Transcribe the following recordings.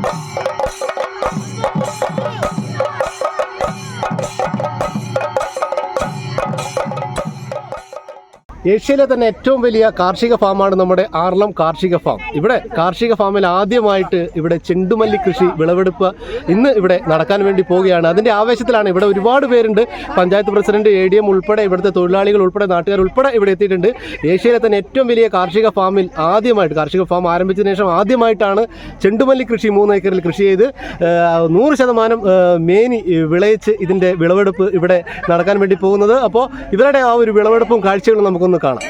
you ഏഷ്യയിലെ തന്നെ ഏറ്റവും വലിയ കാർഷിക ഫാമാണ് നമ്മുടെ ആർളം കാർഷിക ഫാം. ഇവിടെ കാർഷിക ഫാമിൽ ആദ്യമായിട്ട് ഇവിടെ ചെണ്ടുമല്ലി കൃഷി വിളവെടുപ്പ് ഇന്ന് ഇവിടെ നടക്കാൻ വേണ്ടി പോവുകയാണ്. അതിന്റെ ആവേശത്തിലാണ് ഇവിടെ ഒരുപാട് പേരുണ്ട്. Panchayat president A D M ഉൾപ്പെടെ ഇവിടുത്തെ തൊഴിലാളികൾ ഉൾപ്പെടെ നാട്ടുകാർ ഉൾപ്പെടെ ഇവിടെ എത്തിയിട്ടുണ്ട്. ഏഷ്യയിലെ തന്നെ ഏറ്റവും വലിയ കാർഷിക ഫാമിൽ ആദ്യമായിട്ട് കാർഷിക ഫാം ആരംഭിച്ചതിന് ശേഷം ആദ്യമായിട്ടാണ് ചെണ്ടുമല്ലി കൃഷി മൂന്ന് ഏക്കറിൽ കൃഷി ചെയ്ത് നൂറ് ശതമാനം മേനി വിളയിച്ച് ഇതിന്റെ വിളവെടുപ്പ് ഇവിടെ നടക്കാൻ വേണ്ടി പോകുന്നത്. അപ്പോൾ ഇവരുടെ ആ ഒരു വിളവെടുപ്പും കാഴ്ചകളും നമുക്കൊന്ന് കാണാം.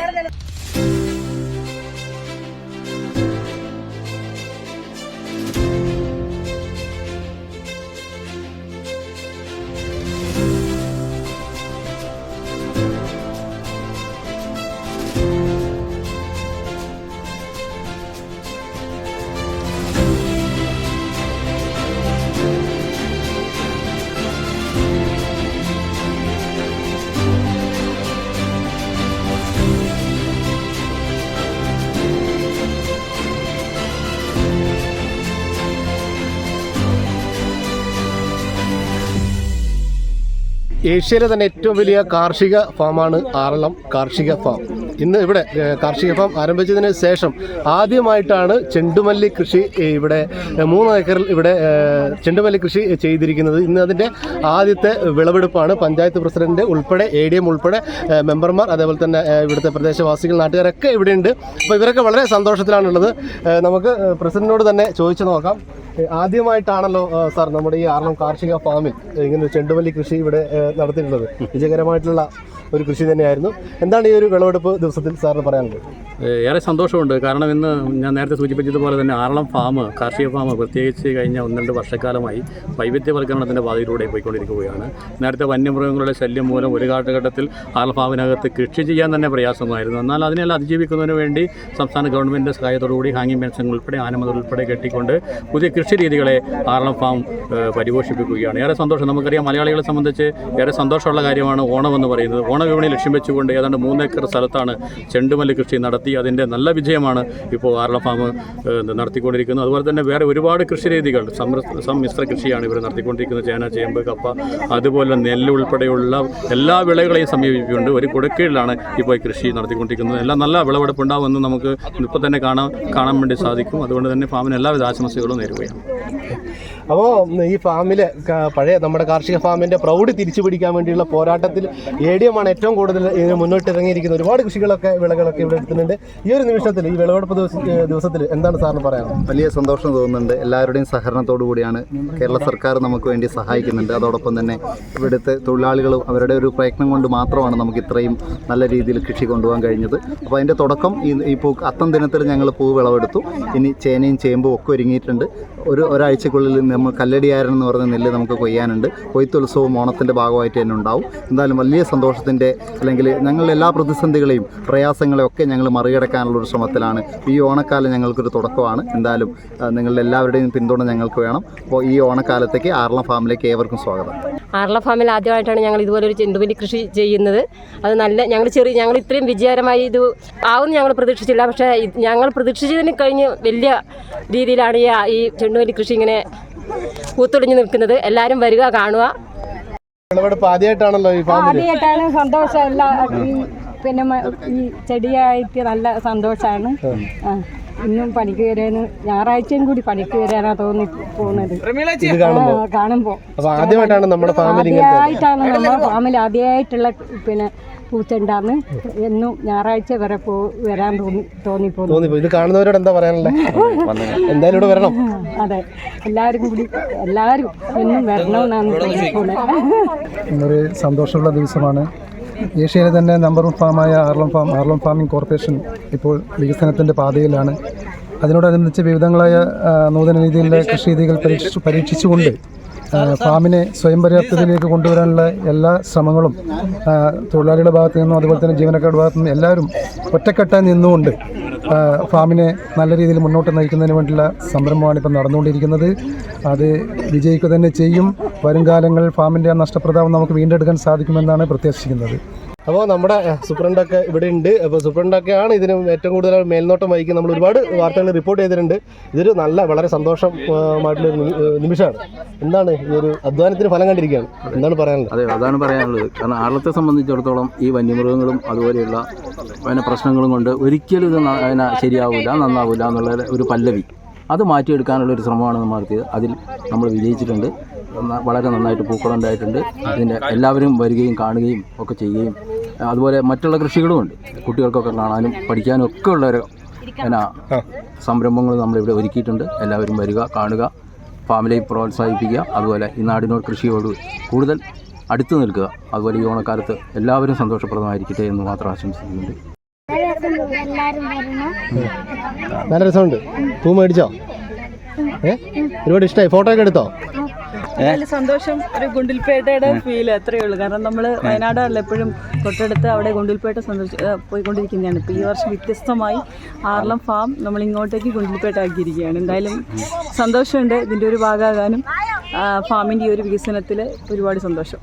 ഏഷ്യയിലെ തന്നെ ഏറ്റവും വലിയ കാർഷിക ഫാമാണ് ആറളം കാർഷിക ഫാം. ഇന്ന് ഇവിടെ കാർഷിക ഫാം ആരംഭിച്ചതിന് ശേഷം ആദ്യമായിട്ടാണ് ചെണ്ടുമല്ലി കൃഷി ഇവിടെ മൂന്ന് ഏക്കറിൽ ഇവിടെ ചെണ്ടുമല്ലി കൃഷി ചെയ്തിരിക്കുന്നത്. ഇന്ന് അതിന്റെ ആദ്യത്തെ വിളവെടുപ്പാണ് പഞ്ചായത്ത് പ്രസിഡന്റ് ഉൾപ്പെടെ എ ഡി എം ഉൾപ്പെടെ മെമ്പർമാർ അതേപോലെ തന്നെ ഇവിടുത്തെ പ്രദേശവാസികൾ നാട്ടുകാരൊക്കെ ഇവിടെയുണ്ട്. അപ്പോൾ ഇവരൊക്കെ വളരെ സന്തോഷത്തിലാണുള്ളത്. നമുക്ക് പ്രസിഡന്റിനോട് തന്നെ ചോദിച്ചു നോക്കാം. ആദ്യമായിട്ടാണല്ലോ സാർ നമ്മുടെ ഈ ആറളം കാർഷിക ഫാമിൽ ഇങ്ങനെ ചെണ്ടുമല്ലി കൃഷി ഇവിടെ നടത്തിയിട്ടുള്ളത്. വിജയകരമായിട്ടുള്ള ഒരു കൃഷി തന്നെയായിരുന്നു. എന്താണ് ഈ ഒരു വിളവെടുപ്പ് ദിവസത്തിൽ സാറിന് പറയാനുള്ളത്? ഏറെ സന്തോഷമുണ്ട്. കാരണം ഇന്ന് ഞാൻ നേരത്തെ സൂചിപ്പിച്ചതുപോലെ തന്നെ ആറളം ഫാം കാർഷിക ഫാം പ്രത്യേകിച്ച് കഴിഞ്ഞ ഒന്ന് രണ്ട് വർഷക്കാലമായി വൈവിധ്യവൽക്കരണത്തിന്റെ പാതയിലൂടെ പോയിക്കൊണ്ടിരിക്കുകയാണ്. നേരത്തെ വന്യമൃഗങ്ങളുടെ ശല്യം മൂലം ഒരു കാലഘട്ടത്തിൽ ആറളം ഫാമിനകത്ത് കൃഷി ചെയ്യാൻ തന്നെ പ്രയാസമായിരുന്നു. എന്നാൽ അതിനെല്ലാം അതിജീവിക്കുന്നതിന് വേണ്ടി സംസ്ഥാന ഗവൺമെന്റ് സഹായത്തോടുകൂടി ഹാങ്ങിങ് പെൻഷൻ ഉൾപ്പെടെ ആനമത് ഉൾപ്പെടെ കെട്ടിക്കൊണ്ട് പുതിയ കൃഷി രീതികളെ ആറളം ഫാം പരിപോഷിപ്പിക്കുകയാണ്. ഏറെ സന്തോഷം. നമുക്കറിയാം മലയാളികളെ സംബന്ധിച്ച് ഏറെ സന്തോഷമുള്ള കാര്യമാണ് ഓണം എന്ന് പറയുന്നത്. ഓണവിപണി ലക്ഷ്യം വെച്ചുകൊണ്ട് ഏതാണ്ട് മൂന്നേക്കർ സ്ഥലത്താണ് ചെണ്ടുമല്ലി കൃഷി നടത്തി അതിന്റെ നല്ല വിജയമാണ് ഇപ്പോൾ ആറളം ഫാം നടത്തിക്കൊണ്ടിരിക്കുന്നത്. അതുപോലെ തന്നെ വേറെ ഒരുപാട് കൃഷി രീതികൾ സമ്മിശ്ര കൃഷിയാണ് ഇവർ നടത്തിക്കൊണ്ടിരിക്കുന്നത്. ചേന ചേമ്പ് കപ്പ അതുപോലെ നെല്ല് ഉൾപ്പെടെയുള്ള എല്ലാ വിളകളെയും സമീപിച്ചുകൊണ്ട് ഒരു കുടക്കീഴിലാണ് ഇപ്പോൾ ഈ കൃഷി നടത്തിക്കൊണ്ടിരിക്കുന്നത്. എല്ലാം നല്ല വിളവെടുപ്പ് ഉണ്ടാവുമെന്ന് നമുക്ക് ഇപ്പോൾ തന്നെ കാണാൻ കാണാൻ വേണ്ടി സാധിക്കും. അതുകൊണ്ട് തന്നെ ഫാമിന് എല്ലാവിധ ആശംസകളും നേരുകയാണ്. 有人看 അപ്പോൾ ഈ ഫാമിലെ പഴയ നമ്മുടെ കാർഷിക ഫാമിന്റെ പ്രൗഢി തിരിച്ചു പിടിക്കാൻ വേണ്ടിയുള്ള പോരാട്ടത്തിൽ എ ഡി എമാണ് ഏറ്റവും കൂടുതൽ മുന്നോട്ട് ഇറങ്ങിയിരിക്കുന്നത്. ഒരുപാട് കൃഷികളൊക്കെ വിളകളൊക്കെ ഇവിടെ എടുക്കുന്നുണ്ട് ഈ ഒരു നിമിഷത്തിൽ ഈ വിളവെടുപ്പ് ദിവസത്തിൽ എന്താണ് സാറിന് പറയാം വലിയ സന്തോഷം തോന്നുന്നുണ്ട്. എല്ലാവരുടെയും സഹകരണത്തോടു കൂടിയാണ് കേരള സർക്കാർ നമുക്ക് വേണ്ടി സഹായിക്കുന്നുണ്ട്. അതോടൊപ്പം തന്നെ ഇവിടുത്തെ തൊഴിലാളികളും അവരുടെ ഒരു പ്രയത്നം കൊണ്ട് മാത്രമാണ് നമുക്ക് ഇത്രയും നല്ല രീതിയിൽ കൃഷി കൊണ്ടുപോകാൻ കഴിഞ്ഞത്. അപ്പോൾ അതിന്റെ തുടക്കം ഈ ഈ പൂ അത്തം ദിനത്തിൽ ഞങ്ങൾ പൂ വിളവെടുത്തു. ഇനി ചേനയും ചേമ്പും ഒക്കെ ഒരുങ്ങിയിട്ടുണ്ട്. ഒരു ഒരാഴ്ചക്കുള്ളിൽ നമ്മൾ കല്ലടിയാരൻ എന്ന് പറയുന്ന നെല്ല് നമുക്ക് കൊയ്യാനുണ്ട്. കൊയ്ത്തുത്സവം ഓണത്തിന്റെ ഭാഗമായിട്ട് തന്നെ ഉണ്ടാവും. എന്തായാലും വലിയ സന്തോഷത്തിന്റെ അല്ലെങ്കിൽ ഞങ്ങളുടെ എല്ലാ പ്രതിസന്ധികളെയും പ്രയാസങ്ങളെയും ഒക്കെ ഞങ്ങൾ മറികടക്കാനുള്ള ഒരു ശ്രമത്തിലാണ്. ഈ ഓണക്കാലം ഞങ്ങൾക്കൊരു തുടക്കമാണ്. എന്തായാലും നിങ്ങളുടെ എല്ലാവരുടെയും പിന്തുണ ഞങ്ങൾക്ക് വേണം. അപ്പോൾ ഈ ഓണക്കാലത്തേക്ക് ആർള ഫാമിലേക്ക് ഏവർക്കും സ്വാഗതം. ആർള ഫാമിൽ ആദ്യമായിട്ടാണ് ഞങ്ങൾ ഇതുപോലെ ഒരു ചെണ്ടുമല്ലി കൃഷി ചെയ്യുന്നത്. അത് നല്ല ഞങ്ങൾ ചെറിയ ഞങ്ങൾ ഇത്രയും വിജയകരമായി ഇത് ആവുമെന്ന് ഞങ്ങൾ പ്രതീക്ഷിച്ചില്ല. പക്ഷേ ഞങ്ങൾ പ്രതീക്ഷിച്ചതിന് കഴിഞ്ഞ് വലിയ രീതിയിലാണ് ഈ ചെണ്ടുമല്ലി കൃഷി ഇങ്ങനെ പൂത്തൊളിഞ്ഞ് നിൽക്കുന്നത്. എല്ലാവരും വരിക കാണുക. ആദ്യമായിട്ടാണല്ലോ ആദ്യമായിട്ടാണ് സന്തോഷം. എല്ലാ പിന്നെ ഈ ചെടിയായിട്ട് നല്ല സന്തോഷമാണ് ഇന്നും പണിക്ക് വരാന് ഞായറാഴ്ചയും കൂടി പണിക്ക് വരാനാ തോന്നി പോകുന്നത് കാണുമ്പോ. അപ്പോൾ ആദ്യമായിട്ടാണ് നമ്മുടെ ആദ്യമായിട്ടാണ് നമ്മുടെ ഫാമിൽ ആദ്യമായിട്ടുള്ള പിന്നെ പൂച്ചണ്ടാന്ന് എന്നും ഞായറാഴ്ച വരെ പോ വരാൻ തോന്നി തോന്നി തോന്നിപ്പോ. ഇത് കാണുന്നവരോട് എന്താ പറയാനുള്ളത് എന്തായാലും ഇവിടെ വരണം. അതെ. എല്ലാവരും കൂടി എല്ലാവരും എന്നും വരണമെന്നാണ് തോന്നിപ്പോണത് ഇന്നൊരു സന്തോഷമുള്ള ദിവസമാണ്. ഏഷ്യയിലെ തന്നെ number one ഫാമായ Aralam farm Aralam farming corporation ഇപ്പോൾ വികസനത്തിന്റെ പാതയിലാണ്. അതിനോടനുബന്ധിച്ച് വിവിധങ്ങളായ നൂതന രീതിയിലെ കൃഷി രീതികൾ പരീക്ഷിച്ചു പരീക്ഷിച്ചുകൊണ്ട് ഫാമിനെ സ്വയം പര്യാപ്തതയിലേക്ക് കൊണ്ടുവരാനുള്ള എല്ലാ ശ്രമങ്ങളും തൊഴിലാളികളുടെ ഭാഗത്തു നിന്നും അതുപോലെ തന്നെ ജീവനക്കാരുടെ ഭാഗത്തു നിന്നും എല്ലാവരും ഒറ്റക്കെട്ടായി നിന്നുകൊണ്ട് ഫാമിനെ നല്ല രീതിയിൽ മുന്നോട്ട് നയിക്കുന്നതിന് വേണ്ടിയുള്ള സംരംഭമാണ് ഇപ്പം നടന്നുകൊണ്ടിരിക്കുന്നത്. അത് വിജയിക്കുക തന്നെ ചെയ്യും. വരും കാലങ്ങളിൽ ഫാമിന്റെ ആ നഷ്ടപ്രതാപം നമുക്ക് വീണ്ടെടുക്കാൻ സാധിക്കുമെന്നാണ് പ്രത്യാശിക്കുന്നത് അപ്പോൾ നമ്മുടെ സൂപ്രണ്ടൊക്കെ ഇവിടെ ഉണ്ട് അപ്പോൾ സൂപ്രണ്ടൊക്കെയാണ് ഇതിന് ഏറ്റവും കൂടുതൽ മേൽനോട്ടം വഹിക്കുന്നത് നമ്മൾ ഒരുപാട് വാർത്തകൾ റിപ്പോർട്ട് ചെയ്തിട്ടുണ്ട്. ഇതൊരു നല്ല വളരെ സന്തോഷമായിട്ടുള്ള നിമിഷമാണ്. എന്താണ് ഈ ഒരു അധ്വാനത്തിന് ഫലം കണ്ടിരിക്കുകയാണ്? എന്താണ് പറയാനുള്ളത്? അതെ അതാണ് പറയാനുള്ളത്. കാരണം ആളത്തെ സംബന്ധിച്ചിടത്തോളം ഈ വന്യമൃഗങ്ങളും അതുപോലെയുള്ള പിന്നെ പ്രശ്നങ്ങളും കൊണ്ട് ഒരിക്കലും ഇത് അതിനെ ശരിയാവില്ല നന്നാവില്ല എന്നുള്ള ഒരു പല്ലവി. അത് മാറ്റിയെടുക്കാനുള്ള ഒരു ശ്രമമാണ് നമ്മൾ നടത്തിയത്. അതിൽ നമ്മൾ വിജയിച്ചിട്ടുണ്ട്. വളരെ നന്നായിട്ട് പൂക്കളം ഉണ്ടായിട്ടുണ്ട് ഇതിന്റെ എല്ലാവരും വരികയും കാണുകയും ഒക്കെ ചെയ്യുകയും അതുപോലെ മറ്റുള്ള കൃഷികളും ഉണ്ട്. കുട്ടികൾക്കൊക്കെ കാണാനും പഠിക്കാനും ഒക്കെ ഉള്ള ഒരു എന്നാ സംരംഭങ്ങൾ നമ്മളിവിടെ ഒരുക്കിയിട്ടുണ്ട്. എല്ലാവരും വരിക കാണുക ഫാമിലിയെ പ്രോത്സാഹിപ്പിക്കുക അതുപോലെ ഈ നാടിനോട് കൃഷിയോട് കൂടുതൽ അടുത്ത് നിൽക്കുക. അതുപോലെ ഈ ഓണക്കാലത്ത് എല്ലാവരും സന്തോഷപ്രദമായിരിക്കട്ടെ എന്ന് മാത്രം ആശംസിക്കുന്നുണ്ട്. നല്ല രസമുണ്ട്. പൂ മേടിച്ചോ? ഏ? ഒരുപാട് ഇഷ്ടമായി ഫോട്ടോ ഒക്കെ എടുത്തോ? സന്തോഷം. ഒരു ഗുണ്ടിൽപേട്ടയുടെ ഫീൽ അത്രയേ ഉള്ളൂ. കാരണം നമ്മൾ വയനാടാണല്ലോ എപ്പോഴും. തൊട്ടടുത്ത് അവിടെ ഗുണ്ടിൽപേട്ട സന്തോഷ പോയിക്കൊണ്ടിരിക്കുന്നതാണ്. ഇപ്പോൾ ഈ വർഷം വ്യത്യസ്തമായി ആർലം ഫാം നമ്മൾ ഇങ്ങോട്ടേക്ക് ഗുണ്ടിൽപേട്ട ആക്കിയിരിക്കുകയാണ്. എന്തായാലും സന്തോഷമുണ്ട് ഇതിന്റെ ഒരു ഭാഗമാകാനും. ഫാമിന്റെ ഈ ഒരു വികസനത്തിൽ ഒരുപാട് സന്തോഷം.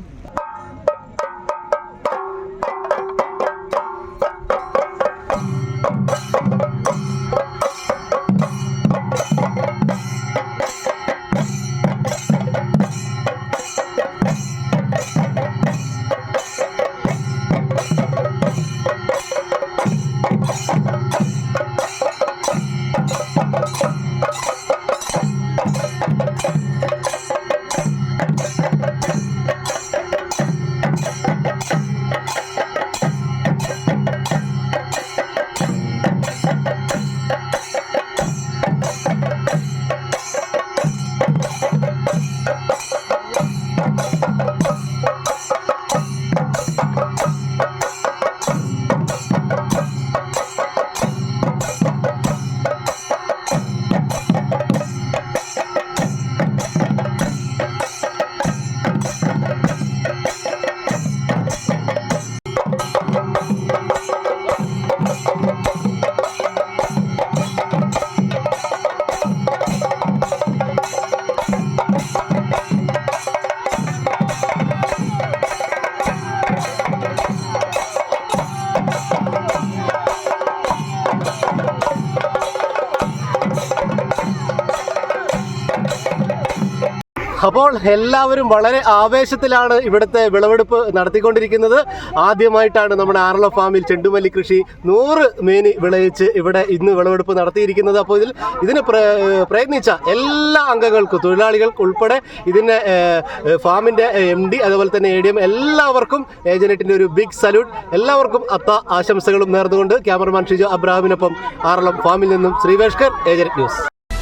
അപ്പോൾ എല്ലാവരും വളരെ ആവേശത്തിലാണ് ഇവിടുത്തെ വിളവെടുപ്പ് നടത്തിക്കൊണ്ടിരിക്കുന്നത്. ആദ്യമായിട്ടാണ് നമ്മുടെ ആറള ഫാമിൽ ചെണ്ടുമല്ലി കൃഷി നൂറ് മേനി വിളയിച്ച് ഇവിടെ ഇന്ന് വിളവെടുപ്പ് നടത്തിയിരിക്കുന്നത്. അപ്പോൾ ഇതിൽ ഇതിന് പ്രയത്നിച്ച എല്ലാ അംഗങ്ങൾക്കും തൊഴിലാളികൾക്ക് ഉൾപ്പെടെ ഇതിന്റെ ഫാമിന്റെ എം ഡി അതുപോലെ തന്നെ എ ഡി എം എല്ലാവർക്കും ഏജനറ്റിന്റെ ഒരു ബിഗ് സല്യൂട്ട് എല്ലാവർക്കും അത്ത ആശംസകളും നേർന്നുകൊണ്ട് ക്യാമറമാൻ ഷിജോ അബ്രാഹിമിനൊപ്പം ആറളം ഫാമിൽ നിന്നും ശ്രീവേഷ്കർ ഏജനറ്റ് ന്യൂസ്.